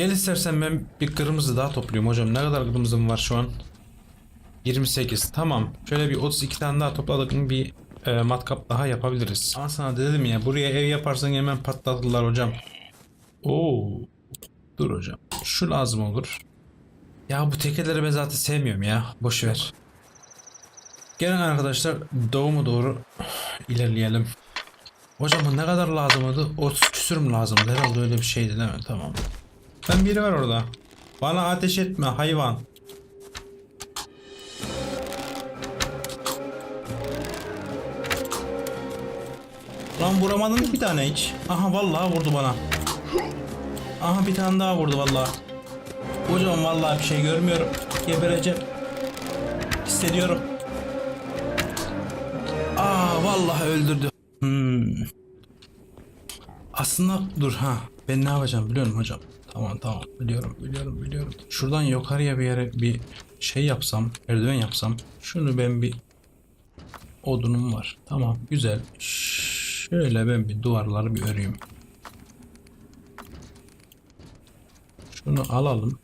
Gel istersen ben bir kırmızı daha topluyorum hocam. Ne kadar kırmızım var şu an? 28. Tamam. Şöyle bir 32 tane daha topladık mı bir e, matkap daha yapabiliriz. Ama sana dedim ya buraya ev yaparsan hemen patlatırlar hocam. Oo. Dur hocam. Şu lazım olur. Ya bu tekeleri ben zaten sevmiyorum ya. Boş ver. Gelin arkadaşlar doğumu doğru ilerleyelim. Hocam ne kadar lazımdı? 30 küsür mü lazımdı? Herhalde öyle bir şeydi değil mi? Tamam. Ben biri var orada. Bana ateş etme hayvan. Lan vuramadın bir tane hiç? Aha vallahi vurdu bana. Aha bir tane daha vurdu vallahi. Hocam vallahi bir şey görmüyorum. Gebereceğim. Hissediyorum. Aa vallahi öldürdü. Hmm. Aslında dur ha. Ben ne yapacağım biliyorum hocam. Tamam tamam biliyorum biliyorum biliyorum. Şuradan yukarıya bir yere bir şey yapsam, merdiven yapsam. Şunu ben bir odunum var. Tamam güzel. Şöyle ben bir duvarları bir öreyim. Şunu alalım.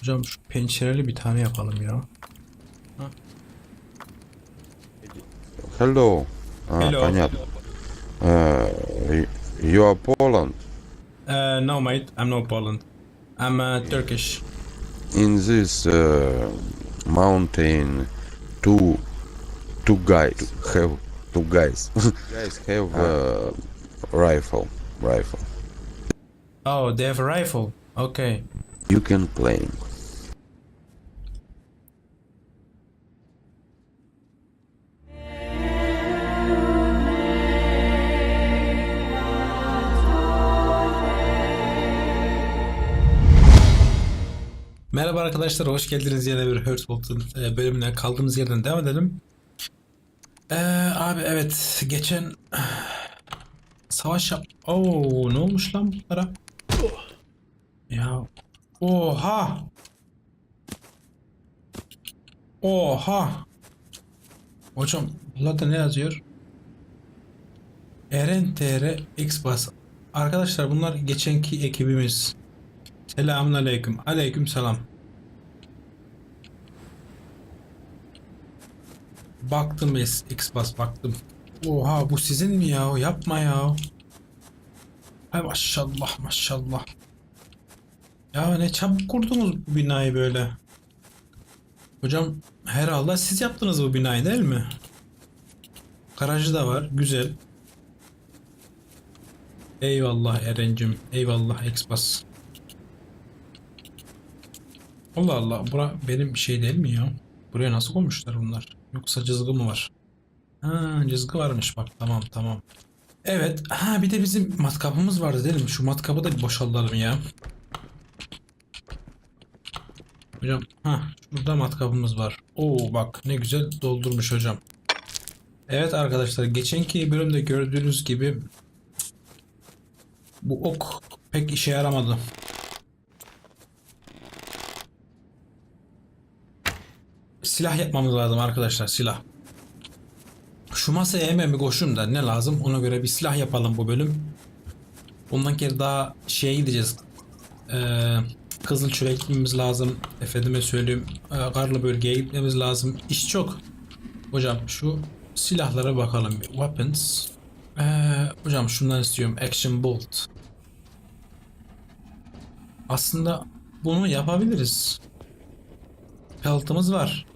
Hocam şu pencereli bir tane yapalım ya. Hello. А, Hello. понятно. Э, y- you are Poland. No mate, I'm not Poland. I'm uh, Turkish. In this uh, mountain, two two guys have two guys. guys have uh, rifle. Rifle. Oh, they have a rifle. Okay. You can claim. Merhaba arkadaşlar, hoş geldiniz yine bir Hearthbolt'un e, bölümüne kaldığımız yerden devam edelim. Ee, abi evet, geçen savaş yap... Oo, ne olmuş lan bunlara? Ya, oha! Oha! Hocam, burada ne yazıyor? Eren TR Xbas. Arkadaşlar bunlar geçenki ekibimiz. Selamun aleyküm. Aleyküm selam. Baktım es Xbox baktım. Oha bu sizin mi ya? Yapma ya. Ay maşallah maşallah. Ya ne çabuk kurdunuz bu binayı böyle. Hocam herhalde siz yaptınız bu binayı değil mi? Garajı da var. Güzel. Eyvallah Erencim. Eyvallah Xbox. Allah Allah. Bura benim şey değil mi ya? Buraya nasıl koymuşlar bunlar? Yoksa cızgı mı var? Ha cızgı varmış bak. Tamam tamam. Evet. Ha bir de bizim matkabımız vardı değil mi? Şu matkabı da boşaltalım ya. Hocam ha şurada matkabımız var. Oo bak ne güzel doldurmuş hocam. Evet arkadaşlar geçenki bölümde gördüğünüz gibi bu ok pek işe yaramadı. Silah yapmamız lazım arkadaşlar silah. Şu masaya hemen bir koşun da ne lazım ona göre bir silah yapalım bu bölüm. Bundan kere daha şeye gideceğiz. Ee, Kızıl Çürek gitmemiz lazım. Efendime söyleyeyim. e, karlı bölgeye gitmemiz lazım. İş çok. Hocam şu silahlara bakalım. Weapons. Ee, hocam şundan istiyorum. Action Bolt. Aslında bunu yapabiliriz. Peltımız var.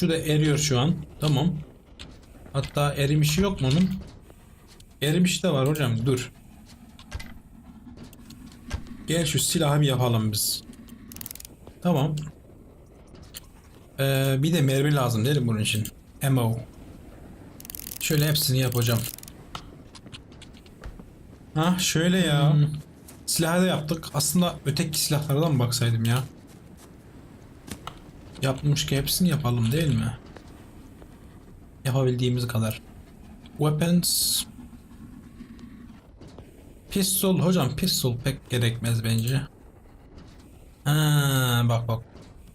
Şu da eriyor şu an. Tamam. Hatta erimişi yok mu onun? Erimiş de var hocam. Dur. Gel şu silahı bir yapalım biz. Tamam. Ee, bir de mermi lazım değil mi bunun için? Ammo. Şöyle hepsini yap hocam. Ha şöyle ya. Silahı da yaptık. Aslında öteki silahlardan mı baksaydım ya? Yapmış ki hepsini yapalım değil mi? Yapabildiğimiz kadar. Weapons. Pistol hocam pistol pek gerekmez bence. Ha, bak bak.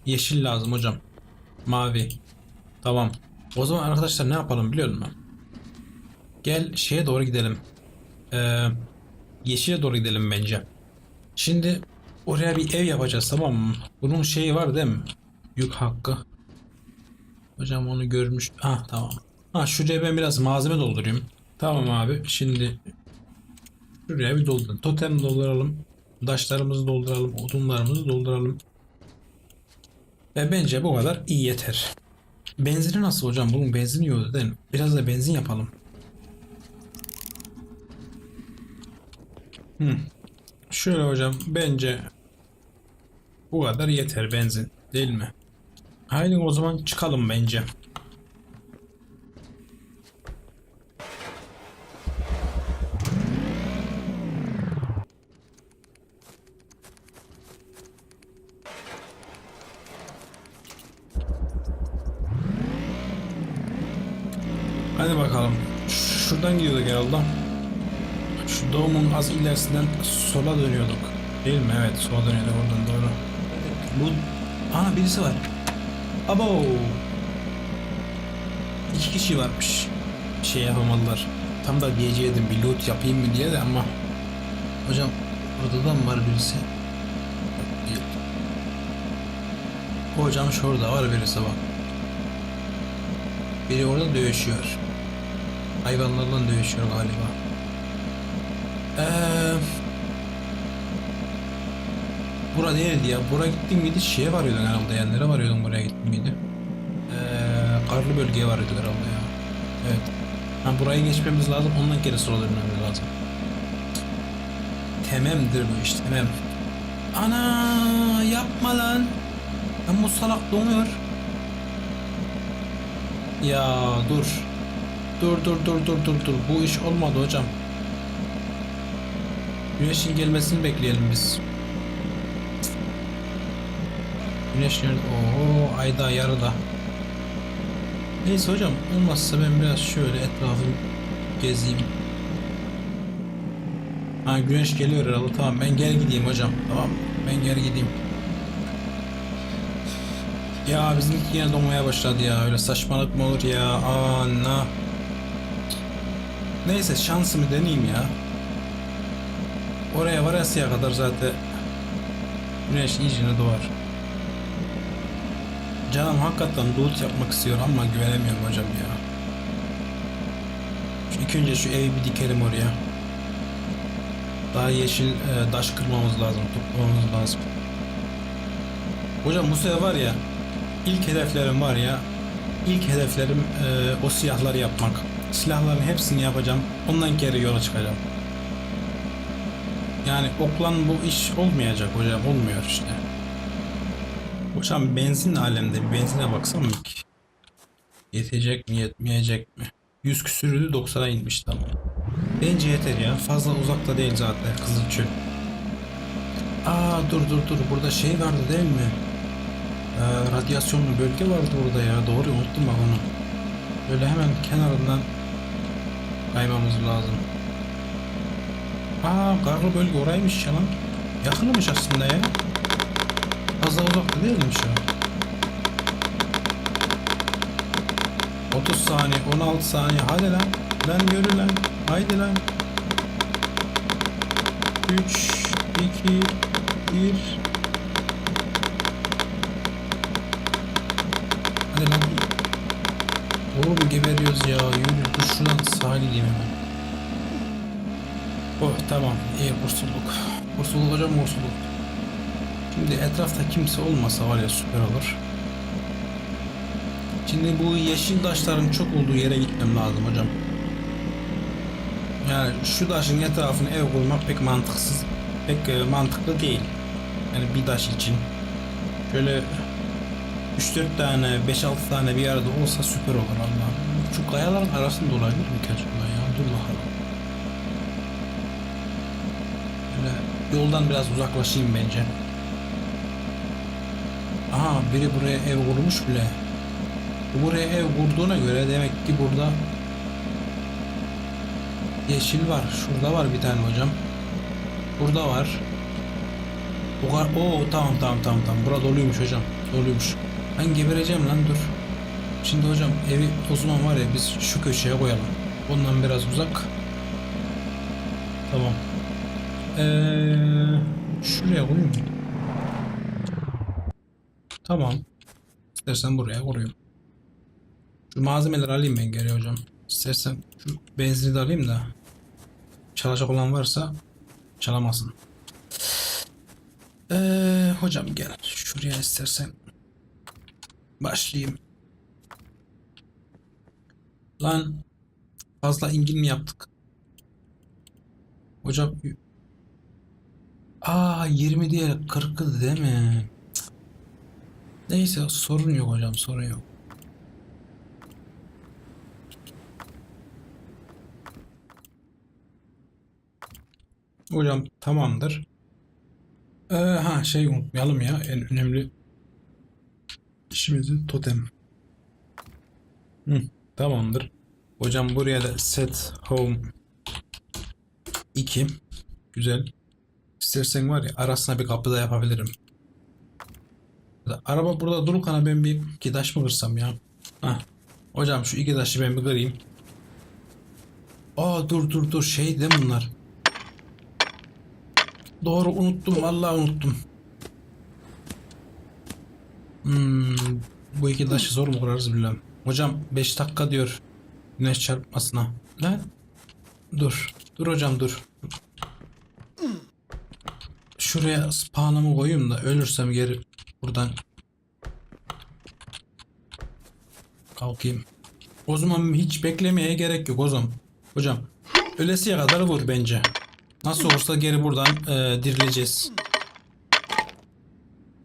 Yeşil lazım hocam. Mavi. Tamam. O zaman arkadaşlar ne yapalım biliyor musun? Gel şeye doğru gidelim. Ee, yeşile doğru gidelim bence. Şimdi oraya bir ev yapacağız tamam mı? Bunun şeyi var değil mi? Yük hakkı. Hocam onu görmüş. Ha tamam. Ha şuraya ben biraz malzeme doldurayım. Tamam abi. Şimdi şuraya bir dolduralım. Totem dolduralım. Taşlarımızı dolduralım. Odunlarımızı dolduralım. Ve bence bu kadar iyi yeter. Benzini nasıl hocam? Bunun benzini yok değil mi? Biraz da benzin yapalım. Hmm. Şöyle hocam bence bu kadar yeter benzin değil mi? Haydi o zaman çıkalım bence. Hadi bakalım. Şuradan gidiyorduk herhalde. Şu doğumun az ilerisinden sola dönüyorduk. Değil mi? Evet sola dönüyorduk oradan doğru. Bu... Ana birisi var. Abo! İki kişi varmış. Şey yapamadılar. Tam da diyecektim bir loot yapayım mı diye de ama... Hocam orada da mı var birisi? Değil. Hocam şurada var birisi bak. Biri orada dövüşüyor. Hayvanlarla dövüşüyor galiba. Eee... Bura değildi ya. Bura gittin miydi? Şeye varıyordun herhalde ya. Nereye varıyordun buraya gittin miydi? Eee... Karlı bölgeye varıyorduk herhalde ya. Evet. Ha burayı geçmemiz lazım. Ondan geri sola dönmemiz lazım. Tememdir bu iş. Temem. Ana yapma lan. Lan bu salak donuyor. Ya dur. Dur dur dur dur dur dur. Bu iş olmadı hocam. Güneşin gelmesini bekleyelim biz. Güneş nerede? Oo, ay daha yarıda. Neyse hocam olmazsa ben biraz şöyle etrafı gezeyim. Ha güneş geliyor herhalde tamam ben geri gideyim hocam tamam ben geri gideyim. Ya bizimki yine donmaya başladı ya öyle saçmalık mı olur ya ana. Neyse şansımı deneyeyim ya. Oraya varasıya kadar zaten güneş iyicene doğar. Canım hakikaten loot yapmak istiyor ama güvenemiyorum hocam ya. Şu ilk önce şu evi bir dikelim oraya. Daha yeşil e, taş kırmamız lazım, toplamamız lazım. Hocam bu sefer var ya, ilk hedeflerim var ya, ilk hedeflerim e, o silahları yapmak. Silahların hepsini yapacağım, ondan geri yola çıkacağım. Yani oklan bu iş olmayacak hocam, olmuyor işte. Hocam benzin alemde bir benzine baksam mı ki? Yetecek mi yetmeyecek mi? 100 küsürüydü 90'a inmiş tamam. Bence yeter ya. Fazla uzakta değil zaten Kızılçöl. Aa dur dur dur burada şey vardı değil mi? Ee, radyasyonlu bölge vardı orada ya. Doğru unuttum bak onu. Böyle hemen kenarından kaymamız lazım. Aa karlı bölge oraymış ya lan. Yakınmış aslında ya. Fazla uzakta değilmiş ya. 30 saniye, 16 saniye. Hadi lan. Lan yürü lan. Haydi lan. 3, 2, 1. Hadi lan. Oğlum geberiyoruz ya. Yürü dur şuradan sağa gideyim. Oh tamam. iyi kurtulduk. Kurtulduk hocam kurtulduk. Şimdi etrafta kimse olmasa var ya süper olur. Şimdi bu yeşil taşların çok olduğu yere gitmem lazım hocam. Yani şu taşın etrafına ev kurmak pek mantıksız, pek e, mantıklı değil. Yani bir taş için. Şöyle 3-4 tane, 5-6 tane bir arada olsa süper olur Allah. Şu kayaların arasında olabilir mi ki acaba ya? Dur bakalım. Böyle yoldan biraz uzaklaşayım bence. Aha biri buraya ev kurmuş bile. Bu Buraya ev kurduğuna göre demek ki burada yeşil var. Şurada var bir tane hocam. Burada var. O kadar... Oo tamam tamam tamam tamam. Burada doluymuş hocam. Doluymuş. Ben gebereceğim lan dur. Şimdi hocam evi o zaman var ya biz şu köşeye koyalım. Ondan biraz uzak. Tamam. Eee Şuraya koyayım? Tamam. İstersen buraya koyuyorum. Şu malzemeleri alayım ben geri hocam. İstersen şu benzini de alayım da çalacak olan varsa çalamasın. Ee, hocam gel şuraya istersen başlayayım. Lan fazla ingin mi yaptık? Hocam Aa 20 diye 40'ı değil mi? Neyse sorun yok hocam sorun yok. Hocam tamamdır. Ee, ha şey unutmayalım ya en önemli işimizin totem. Hı, tamamdır. Hocam buraya da set home 2 güzel. İstersen var ya arasına bir kapı da yapabilirim. Araba burada dururken ben bir iki taş mı kırsam ya? Hah. Hocam şu iki taşı ben bir kırayım. Aa dur dur dur şey de bunlar. Doğru unuttum vallahi unuttum. Hmm, bu iki taşı zor mu kurarız bilmem. Hocam 5 dakika diyor. Güneş çarpmasına. Ne? Dur. Dur hocam dur. Şuraya spawn'ımı koyayım da ölürsem geri buradan kalkayım. O zaman hiç beklemeye gerek yok o zaman. Hocam ölesiye kadar vur bence. Nasıl olursa geri buradan e, dirileceğiz.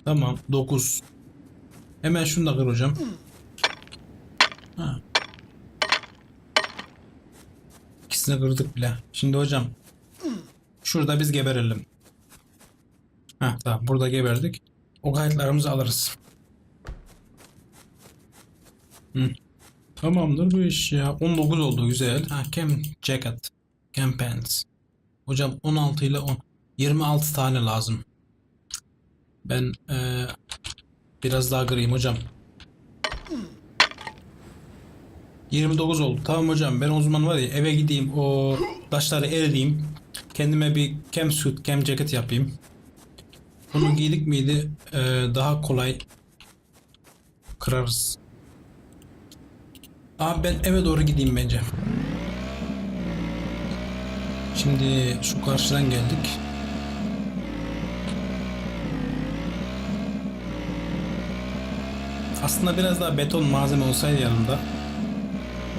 Tamam 9. Hemen şunu da kır hocam. İkisini kırdık bile. Şimdi hocam şurada biz geberelim. Ha tamam burada geberdik. O kayıtlarımızı alırız. Hı. Tamamdır bu iş ya. 19 oldu güzel. Ha cam jacket. Cam pants. Hocam 16 ile 10. 26 tane lazım. Ben eee, biraz daha kırayım hocam. 29 oldu. Tamam hocam ben o zaman var ya eve gideyim o taşları erideyim. Kendime bir cam suit, cam jacket yapayım. Bunu giydik miydi eee, daha kolay kırarız. Abi ben eve doğru gideyim bence. Şimdi şu karşıdan geldik. Aslında biraz daha beton malzeme olsaydı yanımda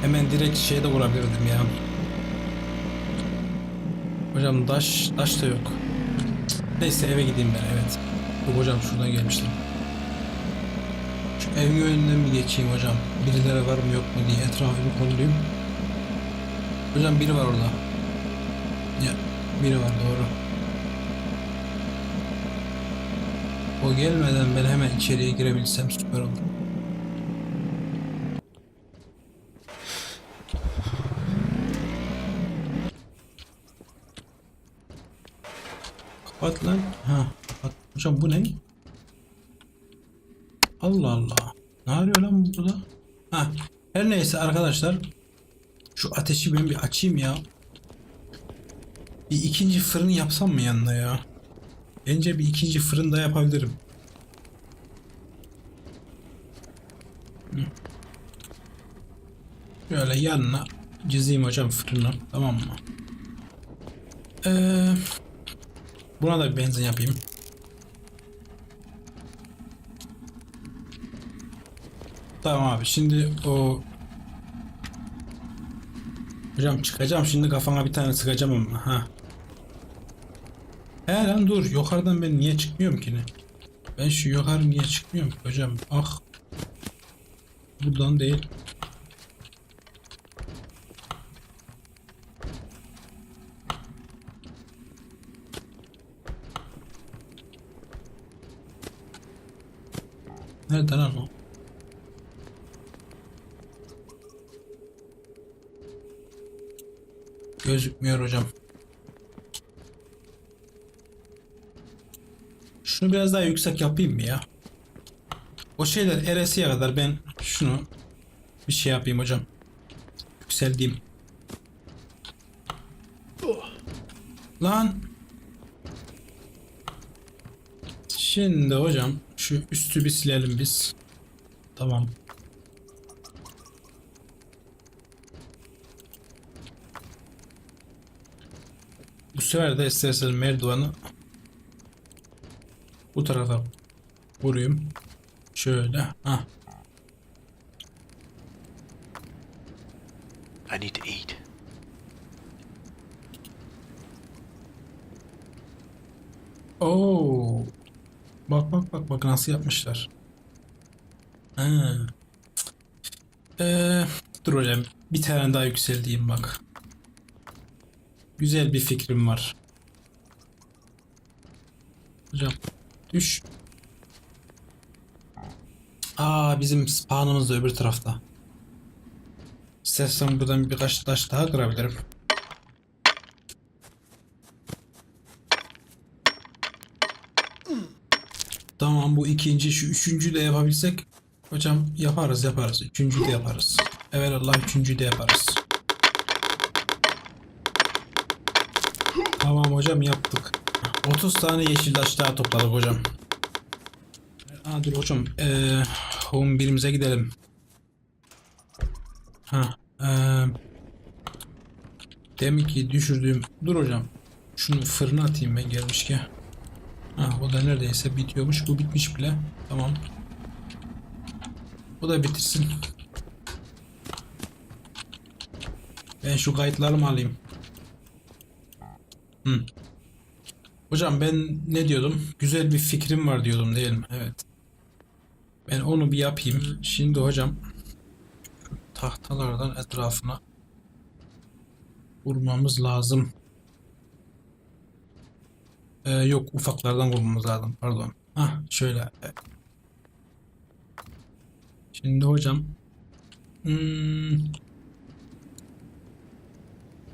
hemen direkt şeyde vurabilirdim ya. Hocam taş, taş da yok. Neyse eve gideyim ben evet. Yok hocam şuradan gelmiştim. Şu evin önünden mi geçeyim hocam? Birileri var mı yok mu diye etrafı bir kollayayım. Hocam biri var orada. Ya biri var doğru. O gelmeden ben hemen içeriye girebilsem süper olur. Kapat lan. Ha, kapat. Hocam bu ne? Allah Allah. Ne arıyor lan bu burada? Ha, her neyse arkadaşlar. Şu ateşi ben bir açayım ya. Bir ikinci fırın yapsam mı yanına ya? Bence bir ikinci fırın da yapabilirim. Böyle yanına çizeyim hocam fırını. Tamam mı? Ee, buna da bir benzin yapayım. Tamam abi şimdi o Hocam çıkacağım şimdi kafana bir tane sıkacağım ama ha. He lan dur yukarıdan ben niye çıkmıyorum ki ne? Ben şu yukarı niye çıkmıyorum ki hocam? Ah. Buradan değil. Nerede lan o? Gözükmüyor hocam. Şunu biraz daha yüksek yapayım mı ya? O şeyler eresiye kadar ben şunu bir şey yapayım hocam. Yükseldiğim. Lan. Şimdi hocam şu üstü bir silelim biz. Tamam. Bu sefer de istersen merdiveni bu tarafa vurayım. Şöyle. Ah. I need to eat. Oo. Bak bak bak bak nasıl yapmışlar. Ee, dur hocam bir tane daha yükselteyim bak. Güzel bir fikrim var. Hocam düş. Aa bizim spawnımız da öbür tarafta. İstersen buradan birkaç taş daha kırabilirim. Tamam bu ikinci şu üçüncü de yapabilsek hocam yaparız yaparız. Üçüncü de yaparız. Evet Allah üçüncü de yaparız. Tamam hocam yaptık. 30 tane yeşil taş daha topladık hocam. Aa, dur hocam. Ee, home birimize gidelim. Ha. Ee, demin ki düşürdüğüm... Dur hocam. Şunu fırına atayım ben gelmişken. Ha, o da neredeyse bitiyormuş. Bu bitmiş bile. Tamam. Bu da bitirsin. Ben şu kayıtlarımı alayım. Hı. Hocam ben ne diyordum? Güzel bir fikrim var diyordum değil mi? Evet. Ben onu bir yapayım. Şimdi hocam tahtalardan etrafına vurmamız lazım. Ee, yok ufaklardan vurmamız lazım. Pardon. Hah şöyle. Şimdi hocam. Hmm,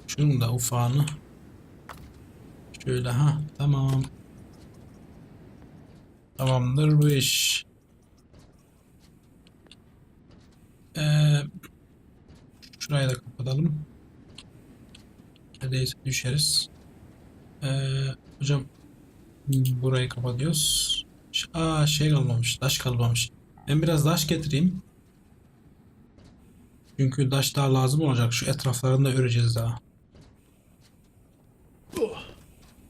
şunun da ufağını. Şöyle ha tamam. Tamamdır bu iş. Ee, şurayı da kapatalım. Neredeyse düşeriz. Ee, hocam burayı kapatıyoruz. Aa şey kalmamış. Taş kalmamış. Ben biraz taş getireyim. Çünkü taş daha lazım olacak. Şu etraflarını da öreceğiz daha.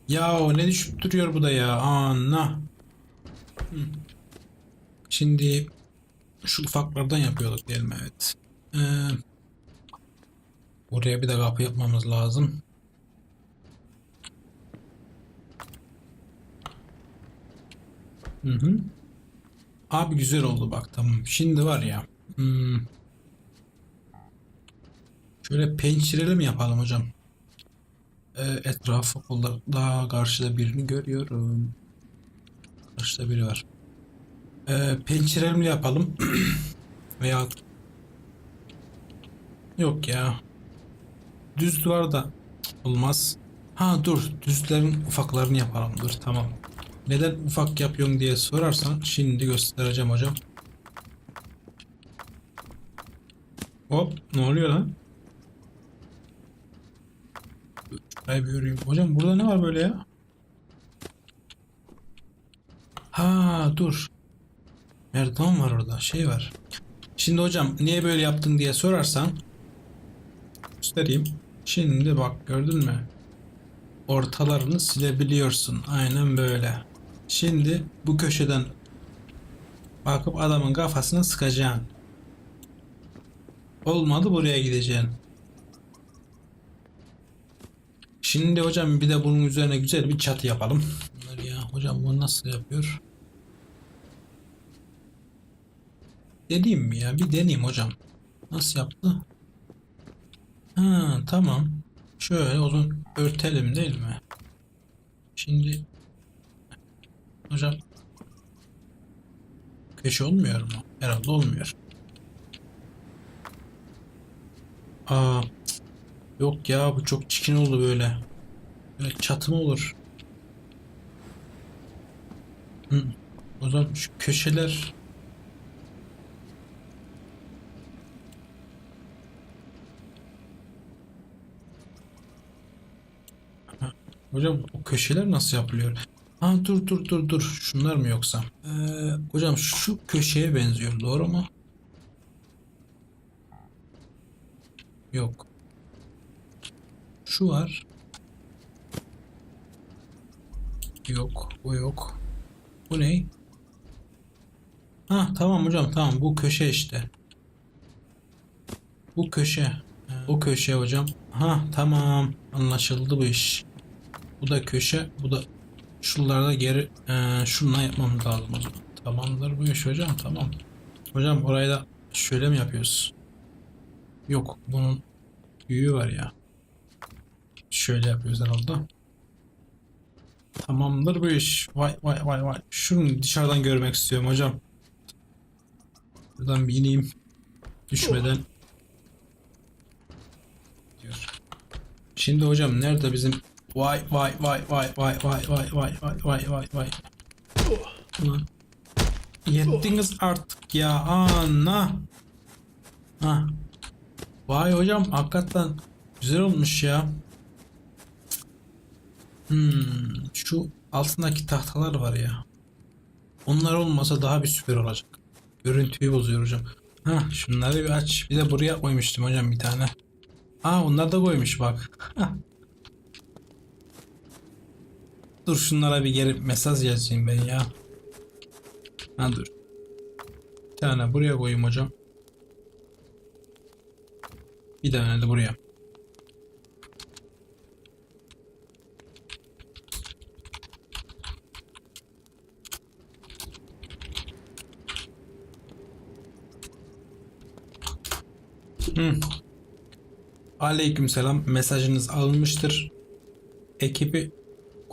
Ya ne düşüp duruyor bu da ya. Anla. Hı. Şimdi şu ufaklardan yapıyorduk diyelim evet. Ee, buraya bir de kapı yapmamız lazım. Hı hı. Abi güzel oldu bak tamam. Şimdi var ya. hmm, şöyle pençireli mi yapalım hocam? Ee, etrafı kollar daha karşıda birini görüyorum. Karşıda biri var. Ee, pençireli mi yapalım? Veya yok ya. Düz duvar da olmaz. Ha dur düzlerin ufaklarını yapalım dur tamam. Neden ufak yapıyorsun diye sorarsan şimdi göstereceğim hocam. Hop ne oluyor lan? Şurayı bir. Hocam burada ne var böyle ya? Ha dur. Merdiven var orada. Şey var. Şimdi hocam niye böyle yaptın diye sorarsan göstereyim. Şimdi bak gördün mü? Ortalarını silebiliyorsun. Aynen böyle. Şimdi bu köşeden bakıp adamın kafasına sıkacaksın. Olmadı buraya gideceksin. Şimdi hocam bir de bunun üzerine güzel bir çatı yapalım. Ya hocam bunu nasıl yapıyor? Deneyeyim mi ya? Bir deneyeyim hocam. Nasıl yaptı? Ha tamam. Şöyle zaman örtelim değil mi? Şimdi hocam köşe olmuyor mu? Herhalde olmuyor. Aa yok ya bu çok çirkin oldu böyle. Böyle çatı olur? Hı. O zaman şu köşeler Hocam o köşeler nasıl yapılıyor? Ha dur dur dur dur. Şunlar mı yoksa? Ee, hocam şu köşeye benziyor. Doğru mu? Yok. Şu var. Yok. Bu yok. Bu ne? Ha tamam hocam tamam. Bu köşe işte. Bu köşe. O köşe hocam. Ha tamam. Anlaşıldı bu iş. Bu da köşe. Bu da şuralarda geri eee şunla yapmam lazım. Tamamdır bu iş hocam tamam. Hocam orayı da şöyle mi yapıyoruz? Yok bunun büyüğü var ya. Şöyle yapıyoruz herhalde. Tamamdır bu iş. Vay vay vay vay. Şunu dışarıdan görmek istiyorum hocam. Buradan bir ineyim. Düşmeden. Diyor. Şimdi hocam nerede bizim Vay vay vay vay vay vay vay vay vay vay vay vay. Ulan. Yettiniz artık ya ana. Ha. Vay hocam hakikaten güzel olmuş ya. Hmm, şu altındaki tahtalar var ya. Onlar olmasa daha bir süper olacak. Görüntüyü bozuyor hocam. Ha, şunları bir aç. Bir de buraya koymuştum hocam bir tane. Aa onlar da koymuş bak. Dur şunlara bir geri mesaj yazayım ben ya. Ha dur. Bir tane buraya koyayım hocam. Bir tane de buraya. Hı. Aleykümselam. Mesajınız alınmıştır. Ekibi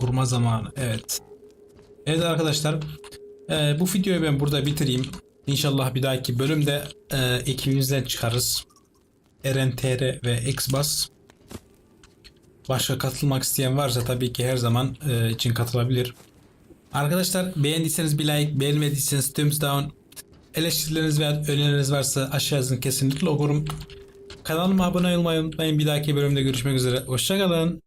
kurma zamanı. Evet. Evet arkadaşlar. eee, bu videoyu ben burada bitireyim. İnşallah bir dahaki bölümde eee, ekibimizden çıkarız. Eren TR ve Xbas. Başka katılmak isteyen varsa tabii ki her zaman eee, için katılabilir. Arkadaşlar beğendiyseniz bir like, beğenmediyseniz thumbs down. Eleştirileriniz veya önerileriniz varsa aşağı yazın kesinlikle okurum. Kanalıma abone olmayı unutmayın. Bir dahaki bölümde görüşmek üzere. Hoşçakalın.